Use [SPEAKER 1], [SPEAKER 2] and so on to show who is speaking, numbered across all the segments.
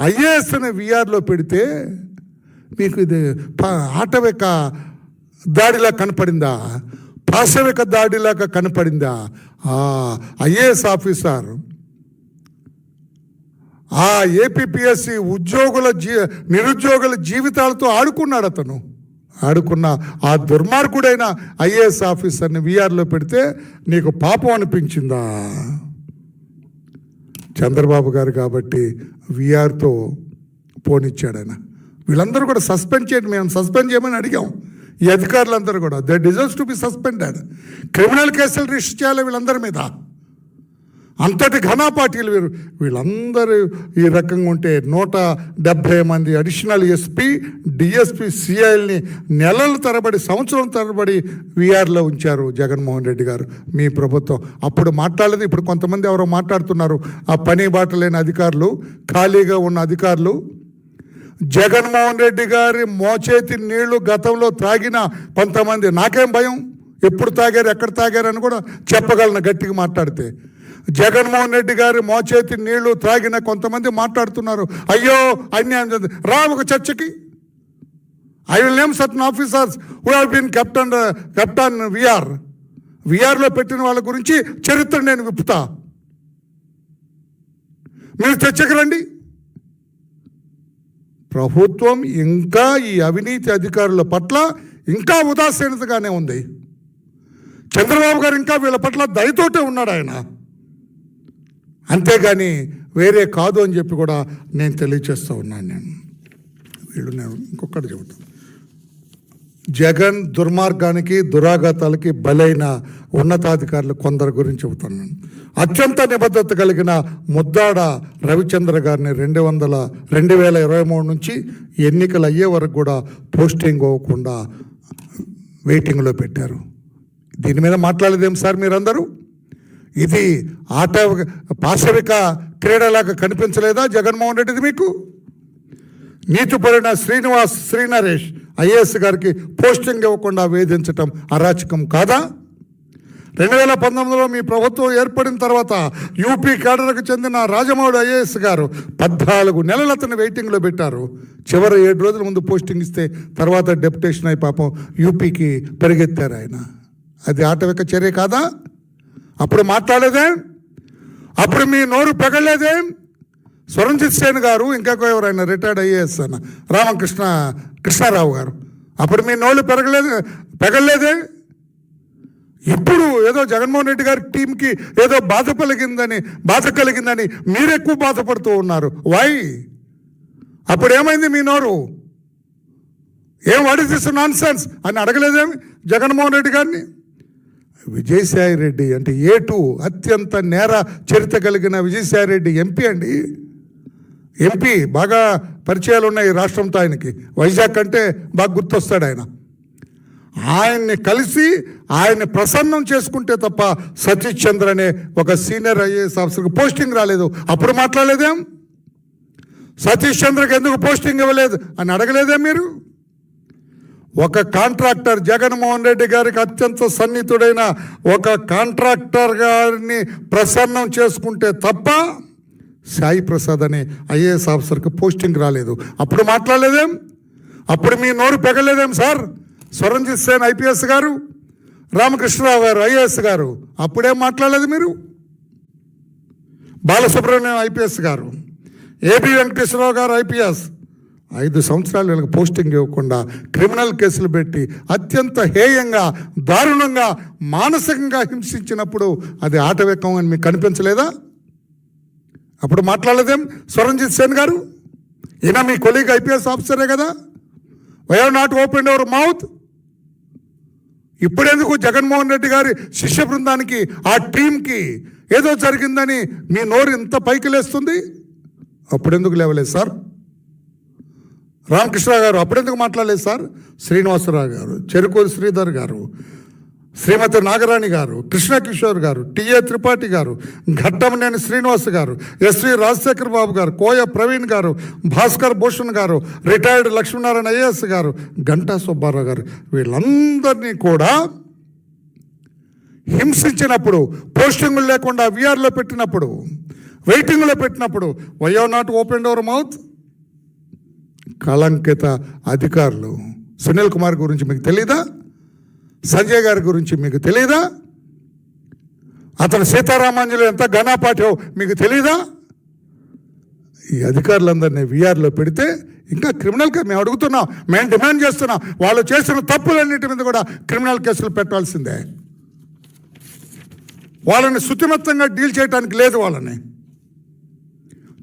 [SPEAKER 1] IAS అనే విఆర్లో పెడితే మీకు ఇది ప- ఆటవిక దాడిలా కనపడిందా? పాశవిక దాడిలాగా కనపడిందా? IAS officer. ఆ ఏపీఎస్సి ఉద్యోగుల జీ నిరుద్యోగుల జీవితాలతో ఆడుకున్నాడు అతను. ఆడుకున్న ఆ దుర్మార్గుడైన ఐఏఎస్ ఆఫీసర్ని వీఆర్లో పెడితే నీకు పాపం అనిపించిందా? చంద్రబాబు గారు కాబట్టి వీఆర్తో పోనిచ్చాడు ఆయన. వీళ్ళందరూ కూడా సస్పెండ్ చేయండి మేము సస్పెండ్ చేయమని అడిగాం. ఈ అధికారులందరూ కూడా. They deserves to be suspended criminal కేసులు రిజిస్టర్ చేయాలి వీళ్ళందరి మీద. అంతటి ఘనా పార్టీలు వీరు. వీళ్ళందరూ ఈ రకంగా ఉంటే నూట డెబ్భై మంది అడిషనల్ ఎస్పీ డిఎస్పీ సిఐల్ని నెలల తరబడి సంవత్సరం తరబడి వీఆర్లో ఉంచారు జగన్మోహన్ రెడ్డి గారు. మీ ప్రభుత్వం. అప్పుడు మాట్లాడలేదు ఇప్పుడు కొంతమంది ఎవరో మాట్లాడుతున్నారు. ఆ పని బాట లేని అధికారులు ఖాళీగా ఉన్న అధికారులు జగన్మోహన్ రెడ్డి గారి మోచేతి నీళ్ళు గతంలో తాగిన కొంతమంది. నాకేం భయం? ఎప్పుడు తాగారు ఎక్కడ తాగారు అని కూడా చెప్పగలను గట్టిగా మాట్లాడితే. జగన్మోహన్ రెడ్డి గారి మోచేతి నీళ్ళు త్రాగిన కొంతమంది మాట్లాడుతున్నారు. అయ్యో అన్యాయం జరిగింది. రా ఒక చర్చకి. I will name certain officers who have been kept in kept in VR విఆర్లో పెట్టిన వాళ్ళ గురించి చరిత్ర నేను విప్పుతా. మీరు చర్చకు రండి. ప్రభుత్వం ఇంకా ఈ అవినీతి అధికారుల పట్ల ఇంకా ఉదాసీనతగానే ఉంది. చంద్రబాబు గారు ఇంకా వీళ్ళ పట్ల దయతోటే ఉన్నాడు ఆయన. అంతేగాని వేరే కాదు అని చెప్పి కూడా నేను తెలియచేస్తూ ఉన్నాను నేను. వీళ్ళు నేను ఇంకొకటి చెబుతాను జగన్ దుర్మార్గానికి దురాఘాతాలకి బలైన ఉన్నతాధికారులు కొందరు గురించి చెబుతున్నాను అత్యంత నిబద్ధత కలిగిన ముద్దాడ రవిచంద్ర గారిని రెండు వందల రెండు వేల ఇరవై మూడు నుంచి ఎన్నికలు అయ్యే వరకు కూడా పోస్టింగ్ అవ్వకుండా వెయిటింగ్లో పెట్టారు. దీని మీద మాట్లాడలేదేం సార్ మీరందరూ? ఇది ఆట పాశవిక క్రీడలాగా కనిపించలేదా జగన్మోహన్ రెడ్డిది మీకు? నీతిపరుణ శ్రీనివాస్ శ్రీనరేష్ ఐఏఎస్ గారికి పోస్టింగ్ ఇవ్వకుండా వేధించటం అరాచకం కాదా? రెండు వేల పంతొమ్మిదిలో మీ ప్రభుత్వం ఏర్పడిన తర్వాత యూపీ కేడర్కు చెందిన రాజమౌళి ఐఏఎస్ గారు పద్నాలుగు నెలలు అతను వెయిటింగ్లో పెట్టారు. చివరి ఏడు రోజుల ముందు పోస్టింగ్ ఇస్తే తర్వాత డెప్యుటేషన్ అయి పాపం యూపీకి పరిగెత్తారు ఆయన. అది ఆటవిక చర్య కాదా? అప్పుడు మాట్లాడలేదే అప్పుడు మీ నోరు పెగలేదే? స్వరంజిత్ సేన్ గారు ఇంకా ఎవరైనా రిటైర్డ్ ఐఏఎస్ అన్న రామకృష్ణ కృష్ణారావు గారు అప్పుడు మీ నోళ్ళు పెరగలేదు? పెగలేదే? ఇప్పుడు ఏదో జగన్మోహన్ రెడ్డి గారి టీంకి ఏదో బాధ కలిగిందని బాధ కలిగిందని మీరు ఎక్కువ బాధపడుతూ ఉన్నారు. వై అప్పుడు ఏమైంది మీ నోరు? ఏం వాడి ఇస్ నాన్ సెన్స్ అని అడగలేదేమి జగన్మోహన్ రెడ్డి గారిని? విజయసాయి రెడ్డి అంటే ఏ టూ అత్యంత నేర చరిత్ర కలిగిన విజయసాయి రెడ్డి ఎంపీ అండి. ఎంపీ బాగా పరిచయాలు ఉన్నాయి ఈ రాష్ట్రంతో ఆయనకి. వైజాగ్ అంటే బాగా గుర్తొస్తాడు ఆయన. ఆయన్ని కలిసి ఆయన్ని ప్రసన్నం చేసుకుంటే తప్ప సతీష్ చంద్ర అనే ఒక సీనియర్ ఐఏఎస్ ఆఫీసర్కి పోస్టింగ్ రాలేదు. అప్పుడు మాట్లాడలేదేం? సతీష్ చంద్రకి ఎందుకు పోస్టింగ్ ఇవ్వలేదు అని అడగలేదే మీరు? ఒక కాంట్రాక్టర్ జగన్మోహన్ రెడ్డి గారికి అత్యంత సన్నిహితుడైన ఒక కాంట్రాక్టర్ గారిని ప్రసన్నం చేసుకుంటే తప్ప సాయి ప్రసాద్ అనే ఐఏఎస్ ఆఫీసర్కి పోస్టింగ్ రాలేదు. అప్పుడు మాట్లాడలేదేం? అప్పుడు మీ నోరు పెగలేదేం సార్? స్వరంజిత్ సేన్ ఐపీఎస్ గారు రామకృష్ణరావు గారు ఐఏఎస్ గారు అప్పుడేం మాట్లాడలేదు మీరు? బాలసుబ్రహ్మణ్యం ఐపీఎస్ గారు ఏబి వెంకటేశ్వరరావు గారు ఐపీఎస్ ఐదు సంవత్సరాలు వీళ్ళకి పోస్టింగ్ ఇవ్వకుండా క్రిమినల్ కేసులు పెట్టి అత్యంత హేయంగా దారుణంగా మానసికంగా హింసించినప్పుడు అది ఆటవికం అని మీకు కనిపించలేదా? అప్పుడు మాట్లాడలేదేం? స్వరంజిత్ సేన్ గారు? ఈయన మీ కొలీగ్ ఐపీఎస్ ఆఫీసరే కదా? Why not open our mouth? ఇప్పుడెందుకు జగన్మోహన్ రెడ్డి గారి శిష్య బృందానికి ఆ టీంకి ఏదో జరిగిందని మీ నోరు ఇంత పైకి లేస్తుంది? అప్పుడెందుకు లేవలేదు సార్? రామకృష్ణ గారు అప్పుడెందుకు మాట్లాడలేదు సార్? శ్రీనివాసరావు గారు చెరుకూరి శ్రీధర్ గారు శ్రీమతి నాగరాణి గారు కృష్ణకిషోర్ గారు టిఏ త్రిపాఠి గారు ఘట్టమనేని శ్రీనివాస్ గారు ఎస్వి రాజశేఖర్ బాబు గారు కోయ ప్రవీణ్ గారు భాస్కర్ భూషణ్ గారు రిటైర్డ్ లక్ష్మీనారాయణ ఐఏఎస్ గారు గంటా సుబ్బారావు గారు వీళ్ళందరినీ కూడా హింసించినప్పుడు పోస్టింగులు లేకుండా విఆర్లో పెట్టినప్పుడు వెయిటింగ్లో పెట్టినప్పుడు why not open our mouth కళంకిత అధికారులు. సునీల్ కుమార్ గురించి మీకు తెలీదా? సంజయ్ గారి గురించి మీకు తెలీదా? అతను సీతారామాంజలి ఎంత ఘనాపాఠ్యం మీకు తెలీదా? ఈ అధికారులందరినీ వీఆర్లో పెడితే ఇంకా క్రిమినల్గా మేము అడుగుతున్నాం. మేము డిమాండ్ చేస్తున్నాం. వాళ్ళు చేసిన తప్పులన్నిటి మీద కూడా క్రిమినల్ కేసులు పెట్టాల్సిందే. వాళ్ళని శుతిమత్తంగా డీల్ చేయడానికి లేదు వాళ్ళని.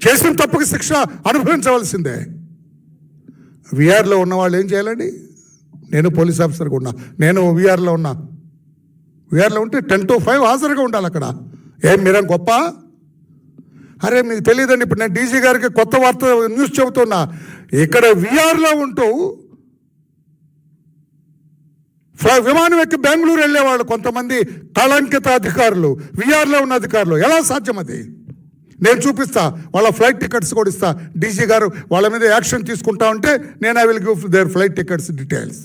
[SPEAKER 1] చేసిన తప్పుకి శిక్ష అనుభవించవలసిందే. విఆర్లో ఉన్న వాళ్ళు ఏం చేయాలండి? నేను పోలీస్ ఆఫీసర్గా ఉన్నా. నేను విఆర్లో ఉన్నా. విఆర్లో ఉంటే టెన్ టు ఫైవ్ హాజరుగా ఉండాలి అక్కడ. ఏం మీరేం గొప్ప? అరే మీకు తెలియదండి ఇప్పుడు నేను డీజీ గారికి కొత్త వార్త న్యూస్ చెబుతున్నా. ఇక్కడ విఆర్లో ఉంటూ ఫ్లై విమానం ఎక్కి బెంగళూరు వెళ్ళేవాళ్ళు కొంతమంది కళంకిత అధికారులు. విఆర్లో ఉన్న అధికారులు. ఎలా సాధ్యం అది? నేను చూపిస్తా. వాళ్ళ ఫ్లైట్ టికెట్స్ కూడా ఇస్తా. డీజీ గారు వాళ్ళ మీద యాక్షన్ తీసుకుంటా ఉంటే నేను I will give their flight tickets details.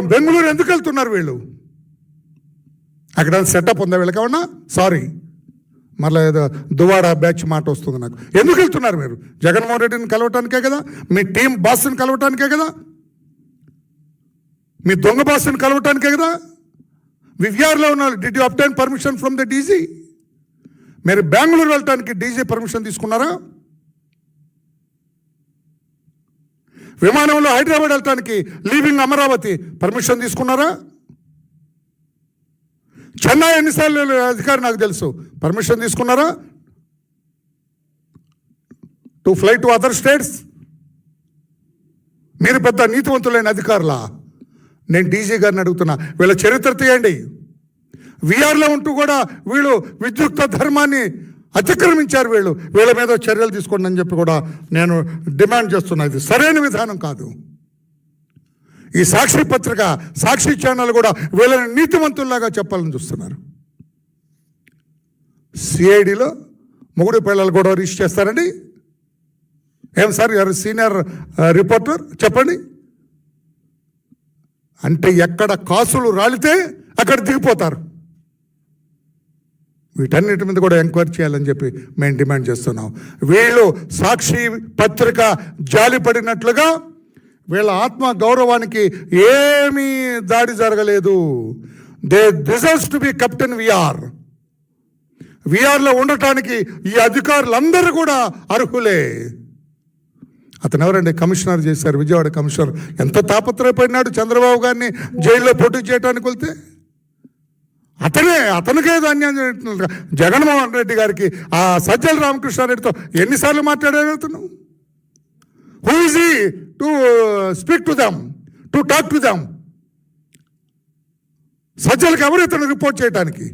[SPEAKER 1] Bengaluru ఎందుకు వెళ్తున్నారు వీళ్ళు? అక్కడ సెటప్ ఉందా వీళ్ళకి ఏమన్నా? సారీ. మళ్ళీ ఏదో దువాడా బ్యాచ్ మాట వస్తుంది నాకు. ఎందుకు వెళ్తున్నారు మీరు? జగన్మోహన్ రెడ్డిని కలవటానికే కదా? మీ టీం బాస్ని కలవటానికే కదా? మీ దొంగ బాస్ని కలవటానికే కదా? వివిఆర్లో ఉన్న did you obtain permission from the DG మీరు బెంగళూరు వెళ్ళటానికి డీజీ పర్మిషన్ తీసుకున్నారా? విమానంలో హైదరాబాద్ వెళ్ళటానికి లీవింగ్ అమరావతి పర్మిషన్ తీసుకున్నారా? చెన్నై ఎన్నిసార్లు అధికారి నాకు తెలుసు. పర్మిషన్ తీసుకున్నారా? To fly to other states మీరు పెద్ద నీతివంతులైన అధికారులా? నేను డీజీ గారిని అడుగుతున్నా వీళ్ళ చరిత్ర తీయండి. విఆర్లో ఉంటూ కూడా వీళ్ళు విద్యుక్త ధర్మాన్ని అతిక్రమించారు వీళ్ళు. వీళ్ళ మీద చర్యలు తీసుకోండి అని చెప్పి కూడా నేను డిమాండ్ చేస్తున్నా. ఇది సరైన విధానం కాదు. ఈ సాక్షి పత్రిక సాక్షి ఛానల్ కూడా వీళ్ళని నీతివంతుల్లాగా చెప్పాలని చూస్తున్నారు. సిఐడిలో మొగుడు పిల్లలు కూడా రీచ్ చేస్తారండి. ఏం సార్ సీనియర్ రిపోర్టర్? చెప్పండి. అంటే ఎక్కడ కాసులు రాలితే అక్కడ దిగిపోతారు. వీటన్నిటి మీద కూడా ఎంక్వైరీ చేయాలని చెప్పి మేము డిమాండ్ చేస్తున్నాం. వీళ్ళు సాక్షి పత్రిక జాలిపడినట్లుగా వీళ్ళ ఆత్మ గౌరవానికి ఏమీ దాడి జరగలేదు. They deserves to be kept in VR. విఆర్లో ఉండటానికి ఈ అధికారులందరూ కూడా అర్హులే. అతను ఎవరండి కమిషనర్ చేశారు విజయవాడ కమిషనర్. ఎంత తాపత్రయపడినాడు చంద్రబాబు గారిని జైల్లో పోటీ చేయడానికి వెళ్తే? అతనే అతనికేదో అన్యాయం జరిగినట్లుగా జగన్మోహన్ రెడ్డి గారికి ఆ సజ్జల రామకృష్ణారెడ్డితో ఎన్నిసార్లు మాట్లాడారు అతను? హూ ఈజ్ ఈ to speak to them to talk to them సజ్జలకు ఎవరు ఇతను రిపోర్ట్ చేయడానికి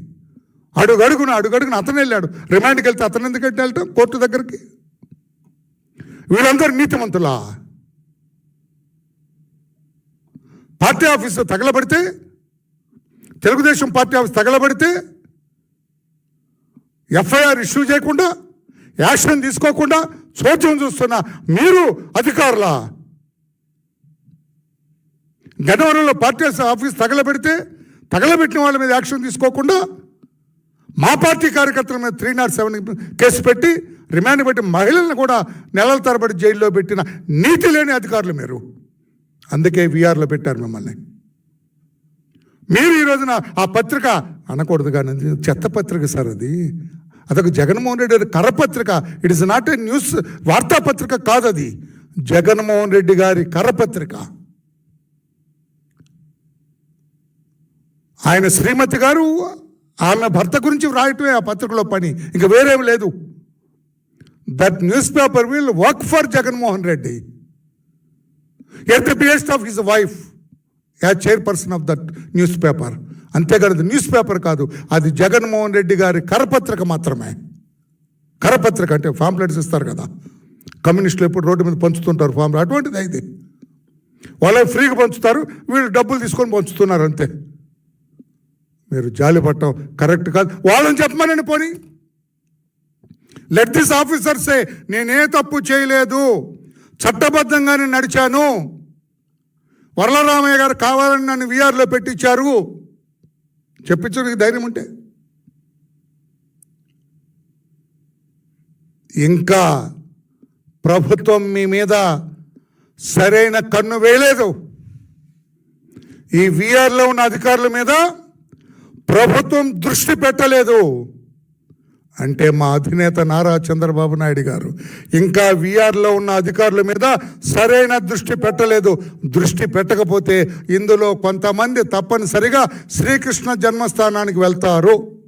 [SPEAKER 1] అడుగు అడుగున అడుగు అడుగున అతను వెళ్ళాడు. రిమాండ్కి వెళ్తే అతను ఎందుకు వెళ్ళటం కోర్టు దగ్గరికి? వీళ్ళందరూ నీతిమంతులా? పార్టీ ఆఫీసు తగలబడితే తెలుగుదేశం పార్టీ ఆఫీస్ తగలబడితే ఎఫ్ఐఆర్ ఇష్యూ చేయకుండా యాక్షన్ తీసుకోకుండా చోద్యం చూస్తున్న మీరు అధికారుల? గన్నవరంలో పార్టీ ఆఫీస్ తగలబెడితే తగలబెట్టిన వాళ్ళ మీద యాక్షన్ తీసుకోకుండా మా పార్టీ కార్యకర్తల మీద త్రీ నాట్ సెవెన్ కేసు పెట్టి రిమాండ్ పెట్టి మహిళలను కూడా నెలల తరబడి జైల్లో పెట్టిన నీతి లేని అధికారులు మీరు. అందుకే విఆర్లో పెట్టారు మిమ్మల్ని. మీరు ఈ రోజున ఆ పత్రిక అనకూడదు కానీ చెత్త పత్రిక సార్ అది. అదొక జగన్మోహన్ రెడ్డి గారి కరపత్రిక. It is not a news వార్తాపత్రిక కాదు అది. జగన్మోహన్ రెడ్డి గారి కరపత్రిక. ఆయన శ్రీమతి గారు ఆమె భర్త గురించి వ్రాయటమే ఆ పత్రికలో పని. ఇంకా వేరేం లేదు. That newspaper will work for Jaganmohan Reddy at the behest of his wife yeah chairperson of that newspaper అంతేకాదు అది న్యూస్ పేపర్ కాదు. అది జగన్మోహన్ రెడ్డి గారి కరపత్రిక మాత్రమే. కరపత్రిక అంటే ఫామ్లెట్స్ ఇస్తారు కదా. కమ్యూనిస్టులు ఎప్పుడు రోడ్డు మీద పంచుతుంటారు ఫామ్లెట్ అటువంటిది అయితే. వాళ్ళే ఫ్రీగా పంచుతారు. వీళ్ళు డబ్బులు తీసుకొని పంచుతున్నారు అంతే. మీరు జాలి పట్టం కరెక్ట్ కాదు. వాళ్ళని చెప్పమనండి పోనీ. లెట్ దిస్ ఆఫీసర్సే నేనే తప్పు చేయలేదు. చట్టబద్ధంగానే నడిచాను. వరలరామయ్య గారు కావాలని నన్ను వీఆర్లో పెట్టించారు. చెప్పించడానికి ధైర్యం ఉంటే. ఇంకా ప్రభుత్వం మీ మీద సరైన కన్ను వేయలేదు. ఈ వీఆర్లో ఉన్న అధికారుల మీద ప్రభుత్వం దృష్టి పెట్టలేదు. అంటే మా అధినేత నారా చంద్రబాబు నాయుడు గారు. ఇంకా విఆర్లో ఉన్న అధికారుల మీద సరైన దృష్టి పెట్టలేదు. దృష్టి పెట్టకపోతే ఇందులో కొంతమంది తప్పనిసరిగా శ్రీకృష్ణ జన్మస్థానానికి వెళ్తారు.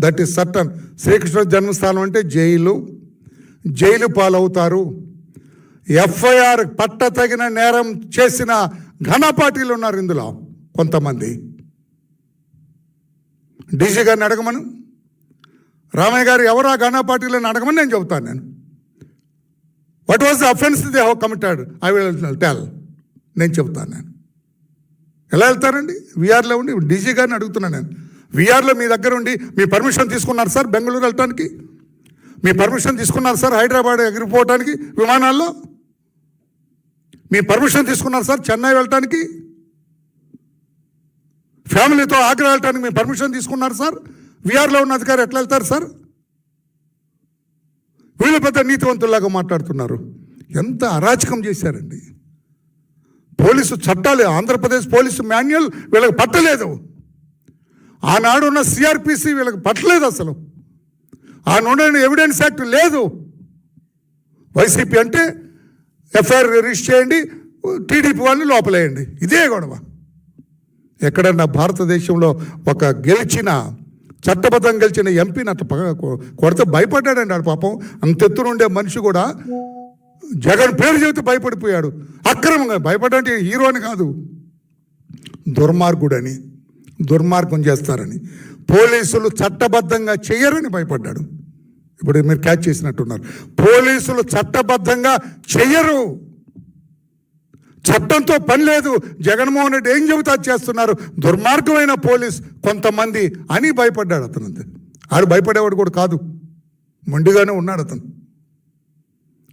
[SPEAKER 1] That is certain. శ్రీకృష్ణ జన్మస్థానం అంటే జైలు. జైలు పాలవుతారు. ఎఫ్ఐఆర్ పట్ట తగిన నేరం చేసిన ఘనపాటీలు ఉన్నారు ఇందులో కొంతమంది. డీసీ గారిని అడగమను. రామయ్య గారు ఎవరు ఆ ఘనా పార్టీలను అడగమని నేను చెబుతాను నేను. What was the offence they have committed I will tell నేను చెబుతాను నేను. ఎలా వెళ్తారండి? విఆర్లో ఉండి డీజీ గారిని అడుగుతున్నాను నేను. విఆర్లో మీ దగ్గర ఉండి మీ పర్మిషన్ తీసుకున్నారు సార్ బెంగళూరు వెళ్ళటానికి మీ పర్మిషన్ తీసుకున్నారు సార్ హైదరాబాద్ ఎగిరిపోవటానికి విమానాల్లో? మీ పర్మిషన్ తీసుకున్నారు సార్ చెన్నై వెళ్ళటానికి ఫ్యామిలీతో ఆగ్రా వెళ్ళటానికి మేము పర్మిషన్ తీసుకున్నారు సార్. విఆర్లో ఉన్న అధికారి ఎట్లా వెళ్తారు సార్? వీళ్ళు పెద్ద నీతివంతుల్లాగా మాట్లాడుతున్నారు. ఎంత అరాచకం చేశారండి. పోలీసు చట్టాలు ఆంధ్రప్రదేశ్ పోలీసు మాన్యువల్ వీళ్ళకి పట్టలేదు. ఆనాడు ఉన్న సిఆర్పిసి వీళ్ళకి పట్టలేదు అసలు. ఆనాడు ఎవిడెన్స్ యాక్ట్ లేదు. వైసీపీ అంటే ఎఫ్ఐఆర్ రిజిస్టర్ చేయండి టీడీపీ వాళ్ళని లోపలేయండి. ఇదే గొడవ. ఎక్కడన్నా భారతదేశంలో ఒక గెలిచిన చట్టబద్ధం గెలిచిన ఎంపీని అట్లా కొడితే భయపడ్డాడండి ఆడు పాపం. అంత ఎత్తున ఉండే మనిషి కూడా జగన్ పేరు చెబితే భయపడిపోయాడు. అక్రమంగా భయపడ్డంటే హీరో అని కాదు. దుర్మార్గుడని దుర్మార్గం చేస్తారని పోలీసులు చట్టబద్ధంగా చేయరని భయపడ్డాడు. ఇప్పుడు మీరు క్యాచ్ చేసినట్టున్నారు. పోలీసులు చట్టబద్ధంగా చెయ్యరు చట్టంతో పని లేదు. జగన్మోహన్ రెడ్డి ఏం చెబుతా చేస్తున్నారు? దుర్మార్గమైన పోలీస్ కొంతమంది అని భయపడ్డాడు అతను అంతే. ఆడు భయపడేవాడు కూడా కాదు. మొండిగానే ఉన్నాడు అతను.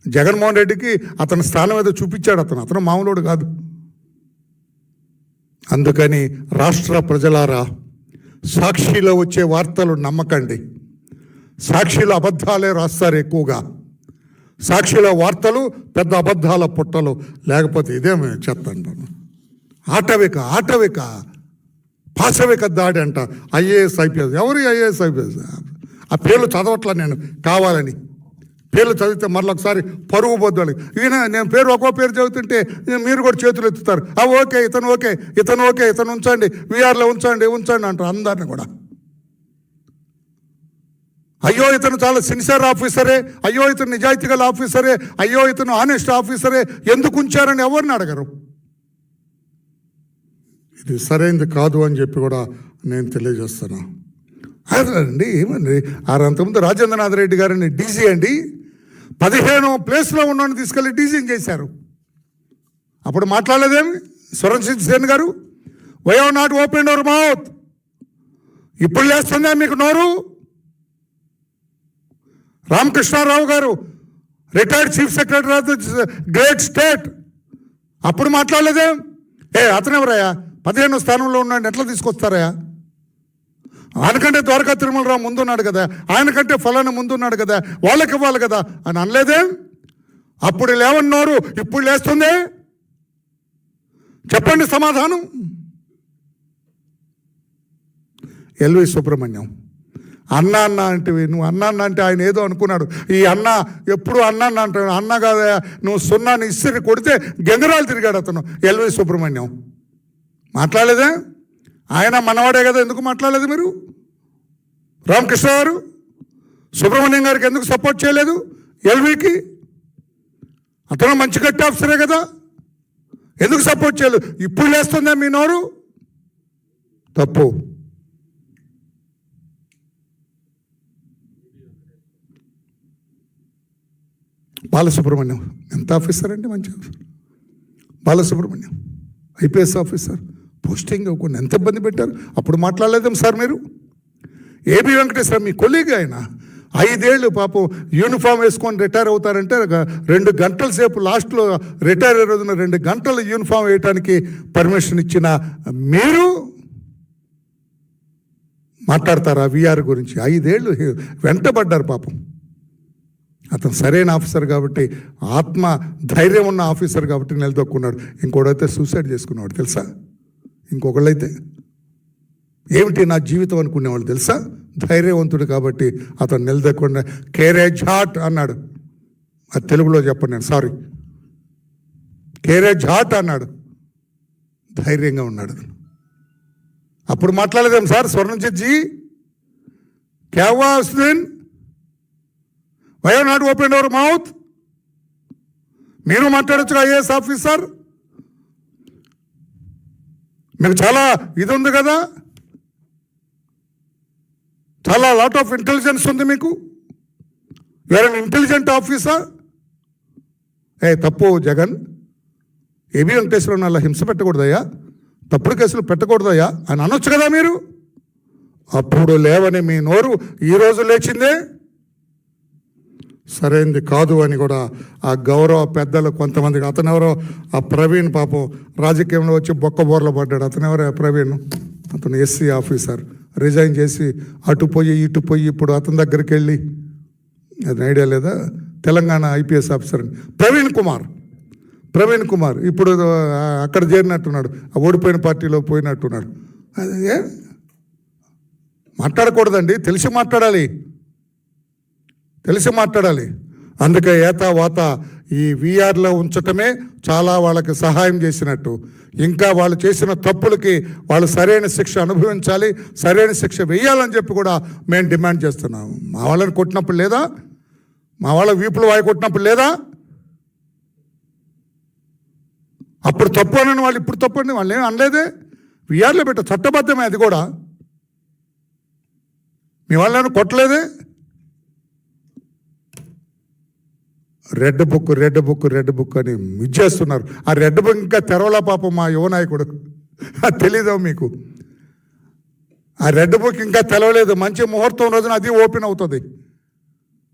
[SPEAKER 1] జగన్మోహన్ రెడ్డికి అతని స్థానం ఏదో చూపించాడు అతను. అతను మామూలుడు కాదు. అందుకని రాష్ట్ర ప్రజలారా సాక్షిలో వచ్చే వార్తలు నమ్మకండి. సాక్షిలో అబద్ధాలే రాస్తారు ఎక్కువగా. సాక్షిలో వార్తలు పెద్ద అబద్ధాల పుట్టలు. లేకపోతే ఇదేమే చెప్తాను ఆటవిక ఆటవిక. పాశవిక దాడి అంట. IAS IPS. ఎవరు ఐఏఎస్ ఐపీఎస్? ఆ పేర్లు చదవట్లా నేను. కావాలని. పేర్లు చదివితే మరొకసారి ఒకసారి పరుగు పోద్దాలి ఈయన నేను పేరు ఒక్కో పేరు చదువుతుంటే మీరు కూడా చేతులు ఎత్తుతారు. ఓకే ఇతను ఓకే ఇతను ఓకే ఇతను ఉంచండి. వీఆర్లో ఉంచండి ఉంచండి అంటారు అందరిని కూడా. అయ్యో ఇతను చాలా సిన్సియర్ ఆఫీసరే అయ్యో ఇతను నిజాయితీ గల ఆఫీసరే అయ్యో ఇతను ఆనెస్ట్ ఆఫీసరే ఎందుకు ఉంచారని ఎవరిని అడగరు? ఇది సరైనది కాదు అని చెప్పి కూడా నేను తెలియజేస్తున్నా. అదండి ఏమండి? అంతకుముందు రాజేంద్రనాథ్ రెడ్డి గారిని డీజీ అండి. పదిహేను ప్లేస్లో ఉన్నాను తీసుకెళ్ళి డీజీని చేశారు. అప్పుడు మాట్లాడలేదేమి? Swaranjit Sen garu why not open our mouth ఇప్పుడు లేస్తుందా మీకు నోరు? Ramakrishnarao garu retired chief secretary of the great state అప్పుడు మాట్లాడలేదే? ఏ అతనెవరయ్యా పదిహేను స్థానంలో ఉన్నాడు ఎట్లా తీసుకొస్తారయ్యా? ఆయనకంటే ద్వారకా తిరుమలరావు ముందున్నాడు కదా ఆయనకంటే ఫలానా ముందున్నాడు కదా వాళ్ళకి ఇవ్వాలి కదా అని అనలేదే? అప్పుడు లేవన్నారు ఇప్పుడు లేస్తుందే? చెప్పండి సమాధానం. ఎల్వి సుబ్రహ్మణ్యం. అన్న అన్న అంటే నువ్వు అన్న అన్న అంటే ఆయన ఏదో అనుకున్నాడు. ఈ అన్న ఎప్పుడు అన్న అన్న అంటాడు. అన్న కాదా నువ్వు సున్నాని ఇస్త్రీ కొడితే గెంగరాలు తిరిగాడు అతను ఎల్వి సుబ్రహ్మణ్యం. మాట్లాడలేదా? ఆయన మనవాడే కదా ఎందుకు మాట్లాడలేదు మీరు? రామకృష్ణ గారు సుబ్రహ్మణ్యం గారికి ఎందుకు సపోర్ట్ చేయలేదు? ఎల్వికి? అతను మంచి గట్టి ఆఫీసరే కదా. ఎందుకు సపోర్ట్ చేయలేదు? ఇప్పుడు లేస్తుందా మీ నోరు? తప్పు. బాలసుబ్రహ్మణ్యం. ఎంత ఆఫీసర్ అండి మంచి officer Balasubrahmanyam. IPS officer. Posting ఇవ్వకుండా ఎంత ఇబ్బంది పెట్టారు? అప్పుడు మాట్లాడలేదేం సార్ మీరు? ఏబి వెంకటేశ్వర మీ కొలీగ్ ఆయన. ఐదేళ్ళు పాపం యూనిఫామ్ వేసుకొని రిటైర్ అవుతారంటే రెండు గంటల సేపు లాస్ట్లో రిటైర్ అయ్యే రోజున రెండు గంటలు యూనిఫామ్ వేయటానికి పర్మిషన్ ఇచ్చిన మీరు మాట్లాడతారా? విఆర్ గురించి. ఐదేళ్ళు వెంటబడ్డారు పాపం. అతను సరైన ఆఫీసర్ కాబట్టి ఆత్మ ధైర్యం ఉన్న ఆఫీసర్ కాబట్టి నిలదొక్కున్నాడు. ఇంకోడైతే సూసైడ్ చేసుకున్నాడు తెలుసా? ఇంకొకళ్ళైతే. ఏమిటి నా జీవితం అనుకునేవాళ్ళు తెలుసా? ధైర్యవంతుడు కాబట్టి అతను నిలదొక్కకుండా కేరేజ్ హాట్ అన్నాడు. అది తెలుగులో చెప్పండి నేను సారీ. కేరేజ్ హాట్ అన్నాడు. ధైర్యంగా ఉన్నాడు అప్పుడు మాట్లాడలేదేం సార్? స్వర్ణజిత్ జీ? క్యా హువా why not open our mouth. మీరు మాట్లాడచ్చు ఐఏఎస్ ఆఫీసర్. మీకు చాలా ఇది ఉంది కదా. చాలా లాట్ ఆఫ్ ఇంటెలిజెన్స్ ఉంది మీకు. యూఆర్ అన్ ఇంటెలిజెంట్ ఆఫీసర్ ఏ తప్పు జగన్. ఏబి వెంకటేశ్వరరావు అలా హింస పెట్టకూడదయ్యా. తప్పుడు కేసులు పెట్టకూడదయ్యా అని అనొచ్చు కదా మీరు. అప్పుడు లేవని మీ నోరు ఈరోజు లేచిందే. సరైంది కాదు అని కూడా ఆ గౌరవ పెద్దలు కొంతమందికి అతనెవరో? ఆ ప్రవీణ్ పాపం రాజకీయంలో వచ్చి బొక్కబోర్లో పడ్డాడు. అతనెవరో ఆ ప్రవీణ్? అతను ఎస్సీ ఆఫీసర్. రిజైన్ చేసి అటు పోయి ఇటు పోయి ఇప్పుడు అతని దగ్గరికి వెళ్ళి. అది ఐడియా లేదా? Telangana IPS officer Praveen Kumar. Praveen Kumar. ఇప్పుడు అక్కడ చేరినట్టున్నాడు. ఆ ఓడిపోయిన పార్టీలో పోయినట్టున్నాడు. అదే? మాట్లాడకూడదండి. తెలిసి మాట్లాడాలి. తెలిసి మాట్లాడాలి. అందుకే ఏతా వాత ఈ వీఆర్లో ఉంచటమే చాలా వాళ్ళకి సహాయం చేసినట్టు. ఇంకా వాళ్ళు చేసిన తప్పులకి వాళ్ళు సరైన శిక్ష అనుభవించాలి సరైన శిక్ష వేయాలని చెప్పి కూడా మేము డిమాండ్ చేస్తున్నాము మా వాళ్ళని కొట్టినప్పుడు లేదా? మా వాళ్ళ వీపులు వాయి కొట్టినప్పుడు లేదా? అప్పుడు తప్పు అని వాళ్ళు ఇప్పుడు తప్పు అని వాళ్ళు ఏమి అనలేదే? వీఆర్లో పెట్ట చట్టబద్ధమే అది కూడా. మీ వాళ్ళని కొట్టలేదే? Red book red book red book అని ఇచ్చేస్తున్నారు ఆ రెడ్ బుక్ ఇంకా తెరవల పాపం మా యువ నాయకుడు. అది తెలీదా మీకు? ఆ రెడ్ బుక్ ఇంకా తెలవలేదు. మంచి ముహూర్తం రోజున అది ఓపెన్ అవుతుంది.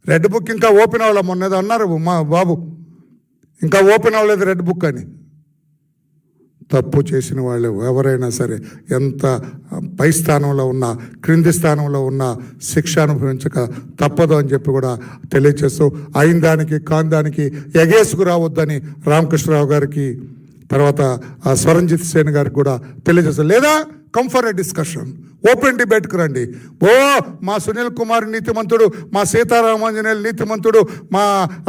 [SPEAKER 1] రెడ్ బుక్ ఇంకా ఓపెన్ అవ్వలే మొన్నది అన్నారు మా బాబు. ఇంకా ఓపెన్ అవ్వలేదు రెడ్ బుక్ అని. తప్పు చేసిన వాళ్ళు ఎవరైనా సరే ఎంత పై స్థానంలో ఉన్నా క్రింది స్థానంలో ఉన్నా శిక్ష అనుభవించక తప్పదు అని చెప్పి కూడా తెలియచేస్తూ అయిన దానికి కాని దానికి ఎగేసుకు రావద్దని రామకృష్ణరావు గారికి తర్వాత ఆ స్వరంజిత్ సేన్ గారికి కూడా తెలియజేస్తారు లేదా కంఫర్ ఎ డిస్కషన్ ఓపెన్ డిబేట్కి రండి. ఓ మా సునీల్ కుమార్ నీతిమంతుడు మా సీతారామాంజనేయులు నీతిమంతుడు మా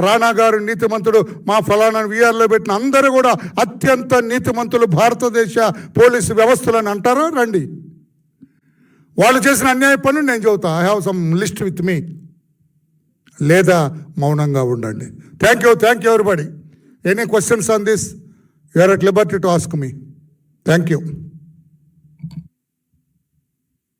[SPEAKER 1] రాణా గారు నీతిమంతుడు మా ఫలానా విఆర్లో పెట్టిన అందరూ కూడా అత్యంత నీతిమంతులు భారతదేశ పోలీసు అని అంటారా? రండి. వాళ్ళు చేసిన అన్యాయ పనులు నేను చెబుతా. I have some list with me లేదా మౌనంగా ఉండండి. Thank you thank you everybody any questions on this You are at liberty to ask me. Thank you.